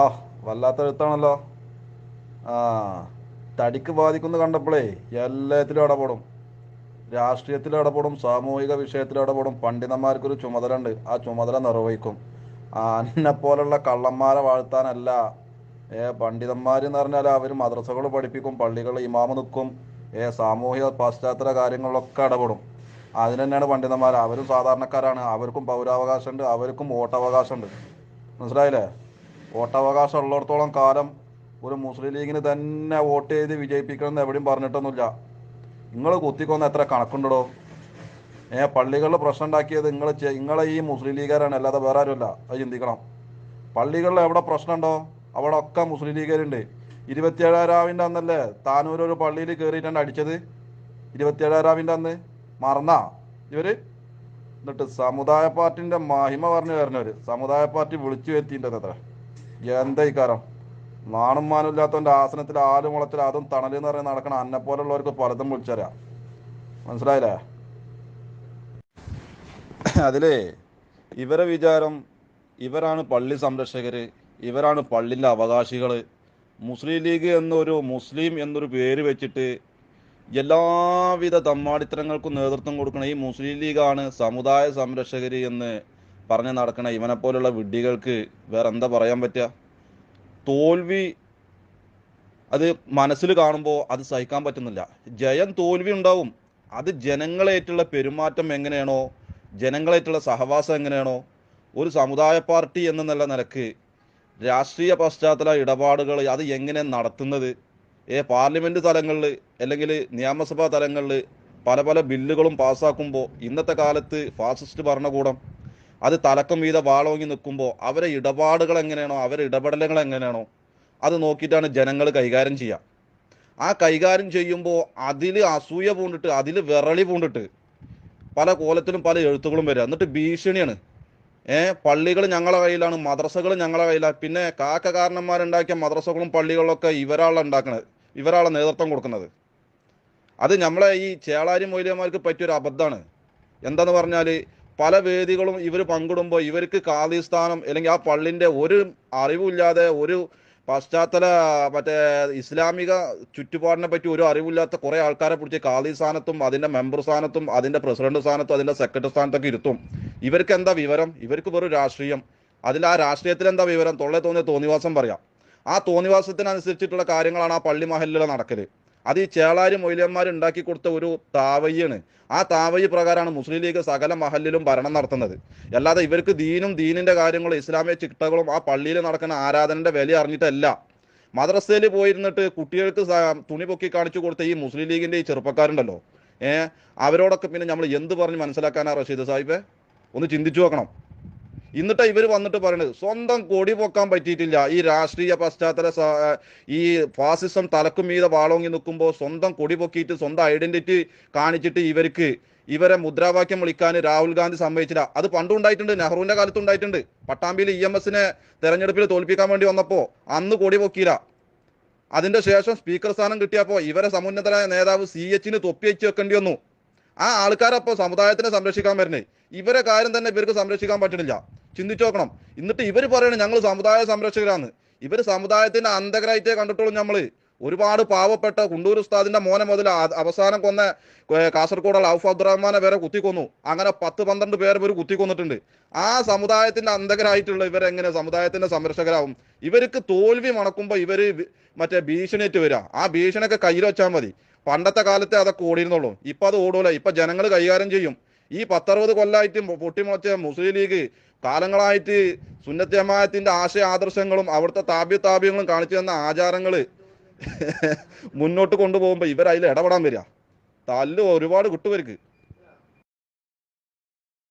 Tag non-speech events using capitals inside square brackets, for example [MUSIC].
ആ വല്ലാത്ത എഴുത്താണല്ലോ. ആ തടിക്ക് ബാധിക്കുന്നു കണ്ടപ്പോഴേ എല്ലാത്തിലും ഇടപെടും. രാഷ്ട്രീയത്തിൽ ഇടപെടും സാമൂഹിക വിഷയത്തിൽ ഇടപെടും. പണ്ഡിതന്മാർക്കൊരു ചുമതല ഉണ്ട് ആ ചുമതല നിർവഹിക്കും. അന്നെ പോലുള്ള കള്ളന്മാരെ വാഴ്ത്താനല്ല. ഏ പണ്ഡിതന്മാർ എന്ന് പറഞ്ഞാൽ അവർ മദ്രസകൾ പഠിപ്പിക്കും പള്ളികൾ ഇമാമ നിൽക്കും ഏ സാമൂഹിക പാശ്ചാത്തല കാര്യങ്ങളിലൊക്കെ ഇടപെടും. അതിന് തന്നെയാണ് പണ്ഡിതന്മാർ അവരും സാധാരണക്കാരാണ്. അവർക്കും പൗരാവകാശമുണ്ട്. അവർക്കും വോട്ടവകാശമുണ്ട്. മനസ്സിലായില്ലേ? വോട്ടവകാശം ഉള്ളിടത്തോളം കാലം ഒരു മുസ്ലിം ലീഗിന് തന്നെ വോട്ട് ചെയ്ത് വിജയിപ്പിക്കണം എന്ന് എവിടെയും പറഞ്ഞിട്ടൊന്നുമില്ല. നിങ്ങൾ കുത്തിക്കൊന്ന് എത്ര കണക്കുണ്ടോ ഏ പള്ളികളിൽ പ്രശ്നം ഉണ്ടാക്കിയത് നിങ്ങൾ നിങ്ങളെ ഈ മുസ്ലിം ലീഗുകാരാണ് അല്ലാതെ വേറെ ആരുമല്ല. അത് ചിന്തിക്കണം. പള്ളികളിൽ എവിടെ പ്രശ്നമുണ്ടോ അവിടെ ഒക്കെ മുസ്ലിം ലീഗുകാരുണ്ട്. ഇരുപത്തിയേഴാവിന്റെ അന്നല്ലേ താനൂർ ഒരു പള്ളിയിൽ കയറിയിട്ടാണ് അടിച്ചത്? ഇരുപത്തിയേഴാവിന്റെ അന്ന്? മറന്നാ? ഇവർ എന്നിട്ട് സമുദായ പാർട്ടിന്റെ മഹിമ പറഞ്ഞു വരുന്നവർ സമുദായ പാർട്ടി വിളിച്ചു വരുത്തിന്റെ അത്ര. എന്താ ഇക്കാരം നാണും മാനും ആസനത്തിൽ ആൽ മുളത്തിൽ അതും തണൽ എന്ന് പറഞ്ഞ് നടക്കണ അന്നെ പോലുള്ളവർക്ക് പലതും വിളിച്ചറിയാ. മനസ്സിലായില്ലേ? അതിലേ ഇവരെ വിചാരം ഇവരാണ് പള്ളി സംരക്ഷകര് ഇവരാണ് പള്ളിന്റെ അവകാശികൾ. മുസ്ലിം ലീഗ് എന്നൊരു മുസ്ലിം എന്നൊരു പേര് വെച്ചിട്ട് എല്ലാവിധ തമ്മാടിത്തരങ്ങൾക്കും നേതൃത്വം കൊടുക്കുന്ന ഈ മുസ്ലിം ലീഗാണ് സമുദായ സംരക്ഷകര് എന്ന് പറഞ്ഞ് നടക്കണ ഇവനെ പോലുള്ള വിഡ്ഢികൾക്ക് വേറെ എന്താ പറയാൻ പറ്റുക? തോൽവി അത് മനസ്സിൽ കാണുമ്പോൾ അത് സഹിക്കാൻ പറ്റുന്നില്ല. ജയം തോൽവി ഉണ്ടാവും. അത് ജനങ്ങളായിട്ടുള്ള പെരുമാറ്റം എങ്ങനെയാണോ ജനങ്ങളായിട്ടുള്ള സഹവാസം എങ്ങനെയാണോ ഒരു സമുദായ പാർട്ടി എന്ന നല്ല നിലയ്ക്ക് രാഷ്ട്രീയ പശ്ചാത്തല ഇടപാടുകൾ അത് എങ്ങനെ നടത്തുന്നത് ഏ പാർലമെന്റ് തലങ്ങളിൽ അല്ലെങ്കിൽ നിയമസഭാ തലങ്ങളിൽ പല പല ബില്ലുകളും പാസ്സാക്കുമ്പോൾ ഇന്നത്തെ കാലത്ത് ഫാസിസ്റ്റ് ഭരണകൂടം അത് തലക്കം വീത വാളോങ്ങി നിൽക്കുമ്പോൾ അവരെ ഇടപാടുകൾ എങ്ങനെയാണോ അവരെ ഇടപെടലുകൾ എങ്ങനെയാണോ അത് നോക്കിയിട്ടാണ് ജനങ്ങൾ കൈകാര്യം ചെയ്യുക. ആ കൈകാര്യം ചെയ്യുമ്പോൾ അതിൽ അസൂയ പൂണ്ടിട്ട് അതിൽ വിറളി പൂണ്ടിട്ട് പല കോലത്തിലും പല എഴുത്തുകളും വരിക. എന്നിട്ട് ഭീഷണിയാണ്. ഏ പള്ളികൾ ഞങ്ങളെ കയ്യിലാണ് മദ്രസകൾ ഞങ്ങളെ കയ്യിലാണ് പിന്നെ കാക്ക കാരണന്മാരുണ്ടാക്കിയ മദ്രസകളും പള്ളികളൊക്കെ ഇവരാളെ ഉണ്ടാക്കുന്നത് ഇവരാളെ നേതൃത്വം കൊടുക്കുന്നത്. അത് നമ്മളെ ഈ ചേളാരി മൊയ്ലിയന്മാർക്ക് പറ്റിയൊരു അബദ്ധമാണ് എന്താന്ന് പറഞ്ഞാൽ പല വേദികളും ഇവർ പങ്കിടുമ്പോൾ ഇവർക്ക് കാലിസ്ഥാനം അല്ലെങ്കിൽ ആ പള്ളിന്റെ ഒരു അറിവില്ലാതെ ഒരു പശ്ചാത്തല മറ്റേ ഇസ്ലാമിക ചുറ്റുപാടിനെ പറ്റി ഒരു അറിവില്ലാത്ത കുറെ ആൾക്കാരെ പിടിച്ച് കാലി സ്ഥാനത്തും അതിന്റെ മെമ്പർ സ്ഥാനത്തും അതിന്റെ പ്രസിഡന്റ് സ്ഥാനത്തും അതിന്റെ സെക്രട്ടറി സ്ഥാനത്തൊക്കെ ഇരുത്തും. ഇവർക്ക് എന്താ വിവരം? ഇവർക്ക് വെറും രാഷ്ട്രീയം. അതിൽ ആ രാഷ്ട്രീയത്തിൽ എന്താ വിവരം? തൊള്ളെ തോന്നിയ തോന്നിവാസം പറയാം. ആ തോന്നിവാസത്തിനനുസരിച്ചിട്ടുള്ള കാര്യങ്ങളാണ് ആ പള്ളി മഹലിൽ നടക്കൽ. അത് ഈ ചേളാരി മൊയ്ലിയന്മാർ ഉണ്ടാക്കി കൊടുത്ത ഒരു താവയ്യാണ്. ആ താവയ്യ പ്രകാരമാണ് മുസ്ലിം ലീഗ് സകല മഹലിലും ഭരണം നടത്തുന്നത്. അല്ലാതെ ഇവർക്ക് ദീനും ദീനിന്റെ കാര്യങ്ങളും ഇസ്ലാമിക ചിട്ടകളും ആ പള്ളിയിൽ നടക്കുന്ന ആരാധനന്റെ വില അറിഞ്ഞിട്ടല്ല. മദ്രസയിൽ പോയിരുന്നിട്ട് കുട്ടികൾക്ക് തുണി പൊക്കി കാണിച്ചു കൊടുത്ത ഈ മുസ്ലിം ലീഗിന്റെ ഈ ചെറുപ്പക്കാരുണ്ടല്ലോ. ഏഹ് അവരോടൊക്കെ പിന്നെ നമ്മൾ എന്ത് പറഞ്ഞ് മനസ്സിലാക്കാനാ റഷീദ് സാഹിബെ? ഒന്ന് ചിന്തിച്ചു നോക്കണം. എന്നിട്ട് ഇവർ വന്നിട്ട് പറയണത്. സ്വന്തം കൊടി പൊക്കാൻ പറ്റിയിട്ടില്ല. ഈ രാഷ്ട്രീയ പശ്ചാത്തല ഈ ഫാസിസം തലക്കും മീത വാളോങ്ങി നിൽക്കുമ്പോൾ സ്വന്തം കൊടി പൊക്കിയിട്ട് സ്വന്തം ഐഡന്റിറ്റി കാണിച്ചിട്ട് ഇവർക്ക് ഇവരെ മുദ്രാവാക്യം വിളിക്കാൻ രാഹുൽ ഗാന്ധി സമ്മതിച്ചില്ല. അത് പണ്ടും ഉണ്ടായിട്ടുണ്ട്. നെഹ്റുവിന്റെ കാലത്ത് ഉണ്ടായിട്ടുണ്ട്. പട്ടാമ്പിയിൽ ഇ എം എസിനെ തെരഞ്ഞെടുപ്പിൽ തോൽപ്പിക്കാൻ വേണ്ടി വന്നപ്പോൾ അന്ന് കൊടി പൊക്കിയില്ല. അതിന്റെ ശേഷം സ്പീക്കർ സ്ഥാനം കിട്ടിയപ്പോൾ ഇവരെ സമുന്നതരായ നേതാവ് സി എച്ചിന് തൊപ്പി വെച്ച് വെക്കേണ്ടി വന്നു. ആ ആൾക്കാരപ്പോ സമുദായത്തിനെ സംരക്ഷിക്കാൻ വരുന്നേ ഇവരെ കാര്യം തന്നെ ഇവർക്ക് സംരക്ഷിക്കാൻ പറ്റണില്ല. ചിന്തിച്ചു നോക്കണം എന്നിട്ട് ഇവർ പറയണം ഞങ്ങൾ സമുദായ സംരക്ഷകരാണ്. ഇവർ സമുദായത്തിന്റെ അന്തകരായിട്ടേ കണ്ടിട്ടുള്ളൂ നമ്മൾ ഒരുപാട് പാവപ്പെട്ട കുണ്ടൂർ ഉസ്താദിന്റെ മോനെ മുതൽ അവസാനം കൊന്ന കാസർഗോഡ് ഔഫ് അബ്ദുറഹ്മാനെ വരെ കുത്തിക്കൊന്നു. അങ്ങനെ പത്ത് പന്ത്രണ്ട് പേർ ഇവർ കുത്തിക്കൊന്നിട്ടുണ്ട്. ആ സമുദായത്തിന്റെ അന്തകരായിട്ടുള്ള ഇവരെങ്ങനെ സമുദായത്തിന്റെ സംരക്ഷകരാകും ഇവർക്ക് തോൽവി മണക്കുമ്പോൾ ഇവർ മറ്റേ ഭീഷണിയേറ്റ് വരിക ആ ഭീഷണിയൊക്കെ കയ്യിൽ വെച്ചാൽ മതി. പണ്ടത്തെ കാലത്തെ അതൊക്കെ ഓടിയിരുന്നുള്ളൂ ഇപ്പൊ അത് ഓടൂല. ഇപ്പൊ ജനങ്ങൾ കൈകാര്യം ചെയ്യും. ഈ പത്തറുപത് കൊല്ലമായിട്ട് പൊട്ടിമുളച്ച മുസ്ലിം ലീഗ് കാലങ്ങളായിട്ട് സുന്നത്ത് ജമാഅത്തിന്റെ ആശയ ആദർശങ്ങളും അവിടുത്തെ താപ്യ താപ്യങ്ങളും കാണിച്ചു തന്ന ആചാരങ്ങൾ [LAUGHS] മുന്നോട്ട് കൊണ്ടുപോകുമ്പോ ഇവരതിൽ ഇടപെടാൻ വരിക. തല്ല് ഒരുപാട് കിട്ടുവർക്ക്